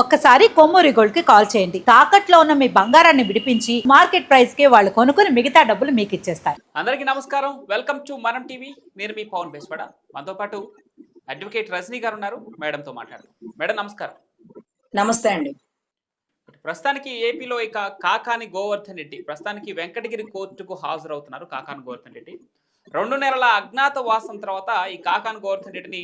ఒక్కసారి కొమ్మూరి గోల్డ్కి కాల్ చేయండి. తాకట్లో ఉన్న మీ బంగారాన్ని విడిపించి మార్కెట్ ప్రైస్కి వాళ్ళు కొనుక్కుని మిగతా డబ్బులు మీకు ఇచ్చేస్తారు. అందరికీ నమస్కారం. Welcome to Manam TV. నేను మీ పవన్ బేస్పడ మనతో పాటు అడ్వకేట్ రజనీ గారు ఉన్నారు. మేడంతో మాట్లాడదాం. మేడం నమస్కారం. నమస్తే అండి. ప్రస్తుతానికి ఏపీలో ఇక కాకాని గోవర్ధన్ రెడ్డి ప్రస్తుతానికి వెంకటగిరి కోర్టుకు హాజరవుతున్నారు కాకాని గోవర్ధన్ రెడ్డి. రెండు నెలల అజ్ఞాత వాసం తర్వాత ఈ కాకాని గోవర్ధన్ రెడ్డిని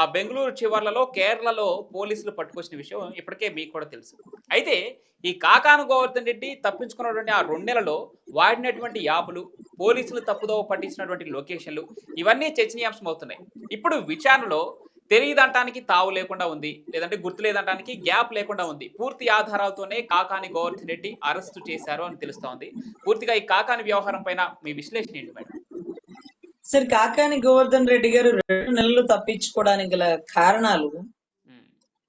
ఆ బెంగళూరు చివర్లలో కేరళలో పోలీసులు పట్టుకొచ్చిన విషయం ఇప్పటికే మీకు కూడా తెలుసు. అయితే ఈ కాకాను గోవర్ధన్ రెడ్డి తప్పించుకున్నటువంటి ఆ రెండు నెలలో వాడినటువంటి యాపులు పోలీసులు తప్పుదోవ పట్టించినటువంటి లొకేషన్లు ఇవన్నీ చర్చనీయాంశం అవుతున్నాయి. ఇప్పుడు విచారణలో తెలియదంటానికి తావు లేకుండా ఉంది లేదంటే గుర్తు లేదంటానికి గ్యాప్ లేకుండా ఉంది. పూర్తి ఆధారాలతోనే కాకాని గోవర్ధన్ రెడ్డి అరెస్టు చేశారు అని తెలుస్తోంది. పూర్తిగా ఈ కాకాని వ్యవహారం పైన మీ విశ్లేషణ ఏంటి మేడం? సరే కాకాని గోవర్ధన్ రెడ్డి గారు రెండు నెలలు తప్పించుకోవడానికి గల కారణాలు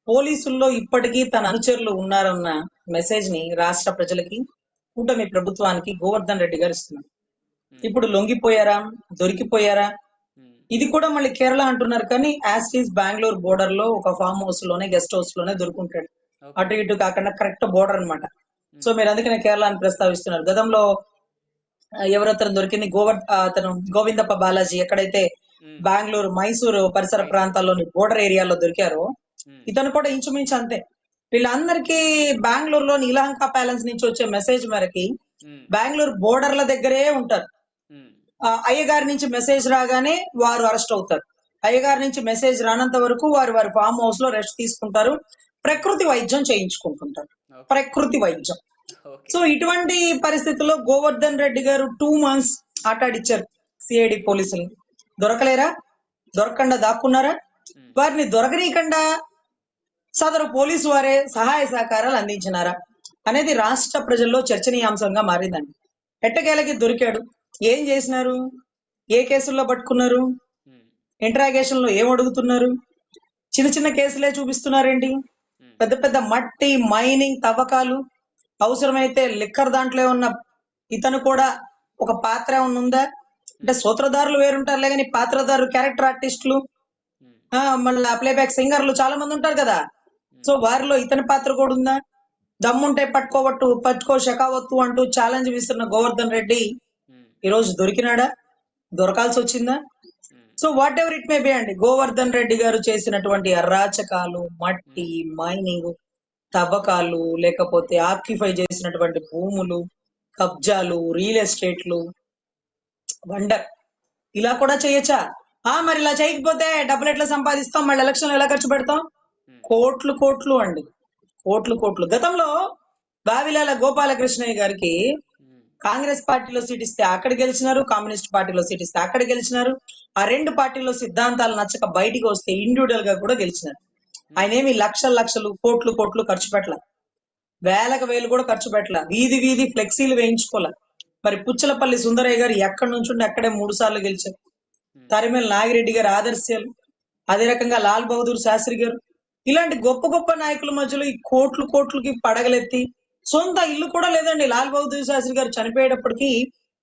పోలీసుల్లో ఇప్పటికీ తన అనుచరులు ఉన్నారన్న మెసేజ్ని రాష్ట్ర ప్రజలకి కూటమి ప్రభుత్వానికి గోవర్ధన్ రెడ్డి గారు ఇస్తున్నారు. ఇప్పుడు లొంగిపోయారా? దొరికిపోయారా? ఇది కూడా మళ్ళీ కేరళ అంటున్నారు కానీ యాస్టీస్ బెంగళూరు బోర్డర్లో ఒక ఫామ్ హౌస్లోనే గెస్ట్ హౌస్లోనే దొరుకుంటాడు. అటు ఇటు కాకుండా కరెక్ట్ బోర్డర్ అన్నమాట. సో మీరు అందుకనే కేరళ అని ప్రస్తావిస్తున్నారు. గతంలో ఆ, ఎవరతను దొరికింది గోవర్ అతను గోవిందప్ప బాలాజీ. ఎక్కడైతే బెంగళూరు మైసూరు పరిసర ప్రాంతాల్లోని బోర్డర్ ఏరియాలో దొరికారో ఇతను కూడా ఇంచుమించు అంతే. వీళ్ళందరికీ బెంగళూరులోని ఇలాంకా ప్యాలెన్స్ నుంచి వచ్చే మెసేజ్ మేరకి బెంగళూరు బోర్డర్ల దగ్గరే ఉంటారు. అయ్యగారి నుంచి మెసేజ్ రాగానే వారు అరెస్ట్ అవుతారు. అయ్యగారి నుంచి మెసేజ్ రానంత వరకు వారు వారి ఫామ్ హౌస్లో రెస్ట్ తీసుకుంటారు. ప్రకృతి వైద్యం చేయించుకుంటుంటారు. ప్రకృతి వైద్యం. సో ఇటువంటి పరిస్థితుల్లో గోవర్ధన్ రెడ్డి గారు టూ మంత్స్ ఆటాడిచ్చారు సిఐడి పోలీసులు. దొరకలేరా? దొరకకుండా దాక్కున్నారా? వారిని దొరకనీయకుండా సదరు పోలీసు వారే సహాయ సహకారాలు అందించినారా? అనేది రాష్ట్ర ప్రజల్లో చర్చనీయాంశంగా మారిందండి. ఎట్టకేలకి దొరికాడు. ఏం చేసినారు? ఏ కేసుల్లో పట్టుకున్నారు? ఇంటరాగేషన్లో ఏం అడుగుతున్నారు? చిన్న చిన్న కేసులే చూపిస్తున్నారేంటి? పెద్ద పెద్ద మట్టి మైనింగ్ తవ్వకాలు అవసరమైతే లిక్కర్ దాంట్లో ఉన్న ఇతను కూడా ఒక పాత్ర ఏమన్నా ఉందా? అంటే సూత్రధారులు వేరుంటారులే కానీ పాత్రధారులు క్యారెక్టర్ ఆర్టిస్టులు మళ్ళీ ఆ, ప్లేబ్యాక్ సింగర్లు చాలా మంది ఉంటారు కదా. సో వారిలో ఇతని పాత్ర కూడా ఉందా? దమ్ముంటే పట్టుకోవట్టు పట్టుకో షకావత్తు అంటూ ఛాలెంజ్ విస్తున్న గోవర్ధన్ రెడ్డి ఈరోజు ఈ రోజు దొరికినాడా? దొరకాల్సి వచ్చిందా so whatever it may be అండి గోవర్ధన్ రెడ్డి గారు చేసినటువంటి అరాచకాలు మట్టి మైనింగ్ తవ్వకాలు లేకపోతే ఆక్యుపై చేసినటువంటి భూములు కబ్జాలు రియల్ ఎస్టేట్లు వండర్. ఇలా కూడా చేయొచ్చా? ఆ మరి ఇలా చేయకపోతే డబ్బులు ఎట్లా సంపాదిస్తాం? మళ్ళీ ఎలక్షన్ ఎలా ఖర్చు పెడతాం? కోట్లు కోట్లు అండి. కోట్లు కోట్లు. గతంలో బావిలాల గోపాలకృష్ణయ్య గారికి కాంగ్రెస్ పార్టీలో సీట్ ఇస్తే అక్కడ గెలిచినారు కమ్యూనిస్ట్ పార్టీలో సీట్ ఇస్తే అక్కడ గెలిచినారు. ఆ రెండు పార్టీలో సిద్ధాంతాలు నచ్చక బయటికి వస్తే ఇండివిడువల్గా కూడా గెలిచినారు. ఆయన ఏమి లక్షల లక్షలు కోట్లు కోట్లు ఖర్చు పెట్టల. వేలకు వేలు కూడా ఖర్చు పెట్టల. వీధి వీధి ఫ్లెక్సీలు వేయించుకోలే. మరి పుచ్చలపల్లి సుందరయ్య గారు ఎక్కడి నుంచి ఉండి అక్కడే మూడు సార్లు గెలిచారు. తరిమేల నాగిరెడ్డి గారు ఆదర్శాలు. అదే రకంగా లాల్ బహదూర్ శాస్త్రి గారు. ఇలాంటి గొప్ప గొప్ప నాయకుల మధ్యలో ఈ కోట్లు కోట్లకి పడగలెత్తి సొంత ఇల్లు కూడా లేదండి. లాల్ బహదూర్ శాస్త్రి గారు చనిపోయేటప్పటికి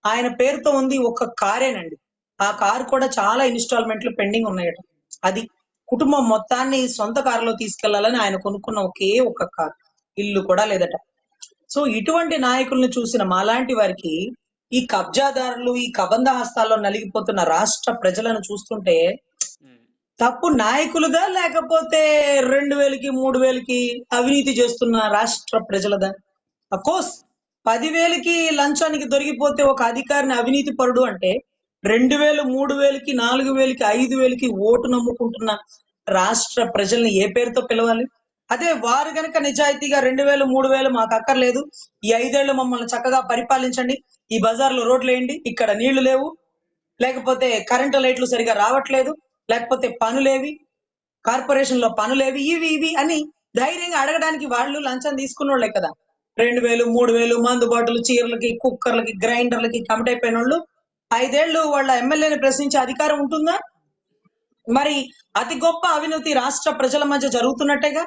ఆయన పేరుతో ఉంది ఒక కారేనండి. ఆ కారు కూడా చాలా ఇన్స్టాల్మెంట్లు పెండింగ్ ఉన్నాయట. అది కుటుంబం మొత్తాన్ని సొంత కారులో తీసుకెళ్ళాలని ఆయన కొనుక్కున్న ఒకే ఒక కారు ఇల్లు కూడా లేదట. సో ఇటువంటి నాయకుల్ని చూసిన మాలాంటి వారికి ఈ కబ్జాదారులు ఈ కబంధ హస్తాల్లో నలిగిపోతున్న రాష్ట్ర ప్రజలను చూస్తుంటే తప్పు నాయకులుగా లేకపోతే రెండు వేలకి మూడు వేలకి అవినీతి చేస్తున్న రాష్ట్ర ప్రజలదా? కోర్స్ పదివేలకి లంచానికి దొరికిపోతే ఒక అధికారిని అవినీతి పరుడు అంటే రెండు వేలు మూడు వేలకి నాలుగు వేలకి ఐదు వేలకి ఓటు నమ్ముకుంటున్న రాష్ట్ర ప్రజల్ని ఏ పేరుతో పిలవాలి? అదే వారు గనక నిజాయితీగా రెండు వేలు మూడు వేలు మాకు అక్కర్లేదు ఈ ఐదేళ్ళు మమ్మల్ని చక్కగా పరిపాలించండి ఈ బజార్లో రోడ్లు వేయండి ఇక్కడ నీళ్ళు లేవు లేకపోతే కరెంటు లైట్లు సరిగా రావట్లేదు లేకపోతే పనులేవి కార్పొరేషన్లో పనులేవి ఇవి ఇవి అని ధైర్యంగా అడగడానికి వాళ్ళు లంచం తీసుకున్నోళ్ళే కదా. రెండు వేలు మూడు వేలు మందు బాటలు చీరలకి కుక్కర్లకి గ్రైండర్లకి కమిటైపోయిన వాళ్ళు ఐదేళ్ళు వాళ్ళ ఎమ్మెల్యేని ప్రశ్నించే అధికారం ఉంటుందా? మరి అతి గొప్ప అవినీతి రాష్ట్ర ప్రజల మధ్య జరుగుతున్నట్టేగా?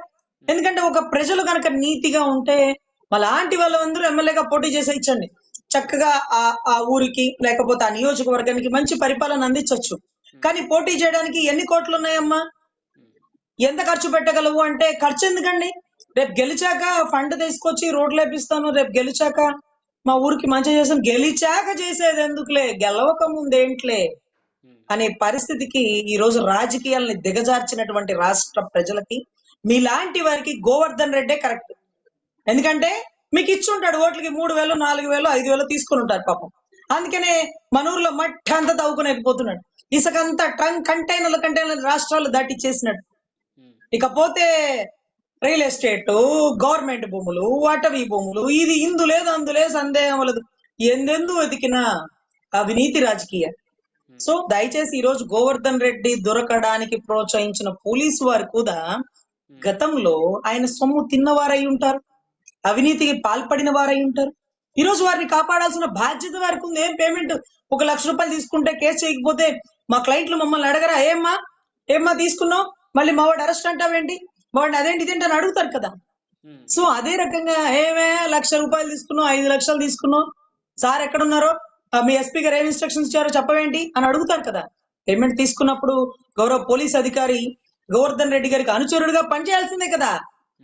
ఎందుకంటే ఒక ప్రజలు కనుక నీతిగా ఉంటే అలాంటి వాళ్ళందరూ ఎమ్మెల్యేగా పోటీ చేసి ఇచ్చండి. చక్కగా ఆ ఆ ఊరికి లేకపోతే ఆ నియోజకవర్గానికి మంచి పరిపాలన అందించవచ్చు కానీ పోటీ చేయడానికి ఎన్ని కోట్లు ఉన్నాయమ్మా ఎంత ఖర్చు పెట్టగలవు అంటే ఖర్చు ఎందుకండి? రేపు గెలిచాక ఫండ్ తీసుకొచ్చి రోడ్లు వేపిస్తాను రేపు గెలిచాక మా ఊరికి మంచి చేస్తాను గెలిచాక చేసేది ఎందుకులే? గెలవక ముందేంట్లే? అనే పరిస్థితికి ఈ రోజు రాజకీయాలని దిగజార్చినటువంటి రాష్ట్ర ప్రజలకి మీలాంటి వారికి గోవర్ధన్ రెడ్డే కరెక్ట్. ఎందుకంటే మీకు ఇచ్చి ఉంటాడు ఓట్లకి మూడు వేలు నాలుగు వేలు ఐదు వేలు తీసుకుని ఉంటారు పాపం. అందుకనే మన ఊర్లో మట్టి అంతా తవ్వుకునేకపోతున్నాడు ఇసుకంతా ట్రంక్ కంటైనర్ల కంటైనర్ల రాష్ట్రాలు దాటిచ్చేసినట్టు. ఇకపోతే రియల్ ఎస్టేట్ గవర్నమెంట్ భూములు అటవీ భూములు ఇది ఇందు లేదు అందు లేదు సందేహం లేదు ఎందెందు వెతికినా అవినీతి రాజకీయ. సో దయచేసి ఈ రోజు గోవర్ధన్ రెడ్డి దొరకడానికి ప్రోత్సహించిన పోలీసు వారు కూడా గతంలో ఆయన సొమ్ము తిన్నవారై ఉంటారు. అవినీతికి పాల్పడిన వారై ఉంటారు. ఈ రోజు వారిని కాపాడాల్సిన బాధ్యత వారికి ఉంది. ఏం పేమెంట్? ఒక లక్ష రూపాయలు తీసుకుంటే కేసు చేయకపోతే మా క్లయింట్లు మమ్మల్ని అడగరా? ఏమ్మా? ఏమ్మా తీసుకున్నావు? మళ్ళీ మా వాడు అరెస్ట్ అంటావేంటి? వాడిని అదేంటి ఇదేంటి అని అడుగుతారు కదా. సో అదే రకంగా ఏమే లక్ష రూపాయలు తీసుకున్నావు? ఐదు లక్షలు తీసుకున్నావు? సార్ ఎక్కడున్నారో? మీ ఎస్పీ గారు ఏం ఇన్స్ట్రక్షన్స్ ఇచ్చారో చెప్పవేంటి? అని అడుగుతారు కదా. పేమెంట్ తీసుకున్నప్పుడు గౌరవ పోలీస్ అధికారి గోవర్ధన్ రెడ్డి గారికి అనుచరుడుగా పనిచేయాల్సిందే కదా.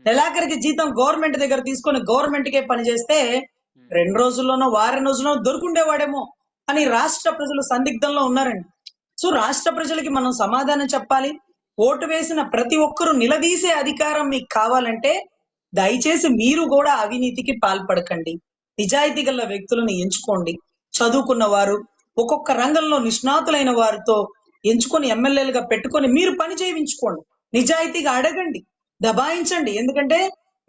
నెలాఖరికి జీతం గవర్నమెంట్ దగ్గర తీసుకొని గవర్నమెంట్ కే పని చేస్తే రెండు రోజుల్లోనో వారం రోజుల్లోనో దొరుకుండేవాడేమో అని రాష్ట్ర ప్రజలు సందిగ్ధంలో ఉన్నారండి. సో రాష్ట్ర ప్రజలకి మనం సమాధానం చెప్పాలి. ఓటు వేసిన ప్రతి ఒక్కరూ నిలదీసే అధికారం మీకు కావాలంటే దయచేసి మీరు కూడా అవినీతికి పాల్పడకండి. నిజాయితీ గల వ్యక్తులను ఎంచుకోండి. చదువుకున్న వారు ఒక్కొక్క రంగంలో నిష్ణాతులైన వారితో ఎంచుకొని ఎమ్మెల్యేలుగా పెట్టుకొని మీరు పని చేయించుకోండి. నిజాయితీగా అడగండి. దబాయించండి. ఎందుకంటే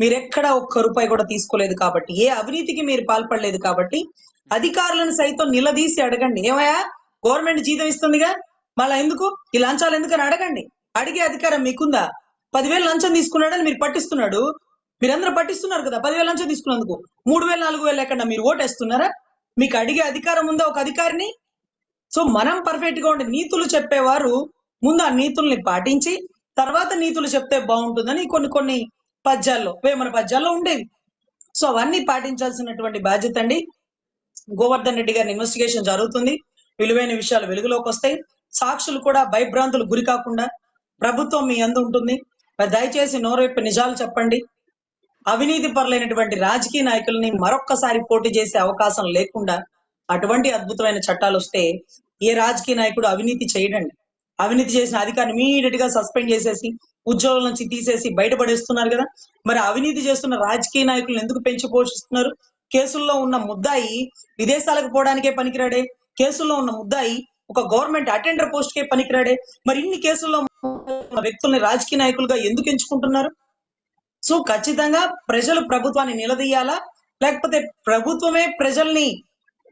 మీరు ఎక్కడ ఒక్క రూపాయి కూడా తీసుకోలేదు కాబట్టి ఏ అవినీతికి మీరు పాల్పడలేదు కాబట్టి అధికారులను సైతం నిలదీసి అడగండి. ఏమయ్యా? గవర్నమెంట్ జీతం ఇస్తుందిగా? మళ్ళా ఎందుకు? ఈ లంచాలు ఎందుకని అడగండి. అడిగే అధికారం మీకుందా? పదివేలు లంచం తీసుకున్నాడని మీరు పట్టిస్తున్నాడు. మీరందరూ పట్టిస్తున్నారు కదా పదివేలు లంచం తీసుకున్నందుకు. మూడు వేలు నాలుగు వేలు లేకుండా మీరు ఓటేస్తున్నారా? మీకు అడిగే అధికారం ఉందా ఒక అధికారిని? సో మనం పర్ఫెక్ట్గా ఉండే నీతులు చెప్పేవారు ముందు ఆ నీతుల్ని పాటించి తర్వాత నీతులు చెప్తే బాగుంటుందని కొన్ని కొన్ని పద్యాల్లో వేమన పద్యాల్లో ఉండేవి. సో అవన్నీ పాటించాల్సినటువంటి బాధ్యత అండి. గోవర్ధన్ రెడ్డి గారి ఇన్వెస్టిగేషన్ జరుగుతుంది. విలువైన విషయాలు వెలుగులోకి వస్తాయి. సాక్షులు కూడా భయభ్రాంతులు గురి కాకుండా ప్రభుత్వం మీ అందు ఉంటుంది. మరి దయచేసి నోరెప్పి నిజాలు చెప్పండి. అవినీతి పరులైనటువంటి రాజకీయ నాయకుల్ని మరొక్కసారి పోటీ చేసే అవకాశం లేకుండా అటువంటి అద్భుతమైన చట్టాలు వస్తే ఏ రాజకీయ నాయకుడు అవినీతి చేయడండి. అవినీతి చేసిన అధికారిని ఇమీడియట్గా సస్పెండ్ చేసేసి ఉద్యోగుల నుంచి తీసేసి బయటపడేస్తున్నారు కదా. మరి అవినీతి చేస్తున్న రాజకీయ నాయకులను ఎందుకు పెంచి పోషిస్తున్నారు? కేసుల్లో ఉన్న ముద్దాయి విదేశాలకు పోవడానికే పనికిరాడే. కేసుల్లో ఉన్న ముద్దాయి ఒక గవర్నమెంట్ అటెండర్ పోస్ట్ కే పనికిరాడే. మరి ఇన్ని కేసుల్లో వ్యక్తుల్ని రాజకీయ నాయకులుగా ఎందుకు ఎంచుకుంటున్నారు? సో ఖచ్చితంగా ప్రజలు ప్రభుత్వాన్ని నిలదీయాలా? లేకపోతే ప్రభుత్వమే ప్రజల్ని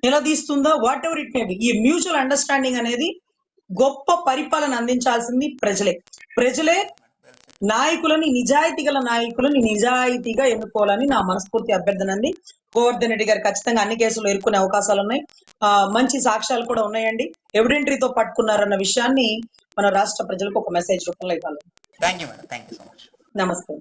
నిలదీస్తుందా? Whatever it may be ఈ మ్యూచువల్ అండర్స్టాండింగ్ అనేది గొప్ప పరిపాలన అందించాల్సింది ప్రజలే. ప్రజలే నాయకులని నిజాయితీ గల నాయకులని నిజాయితీగా ఎన్నుకోవాలని నా మనస్ఫూర్తి అభ్యర్థన అండి గోవర్ధన్ రెడ్డి గారు ఖచ్చితంగా అన్ని కేసులు ఎదుర్కొనే అవకాశాలు ఉన్నాయి. ఆ మంచి సాక్ష్యాలు కూడా ఉన్నాయండి. ఎవిడెంటరీతో పట్టుకున్నారన్న విషయాన్ని మన రాష్ట్ర ప్రజలకు ఒక మెసేజ్ రూపంలో ఇవ్వాలి. నమస్తే.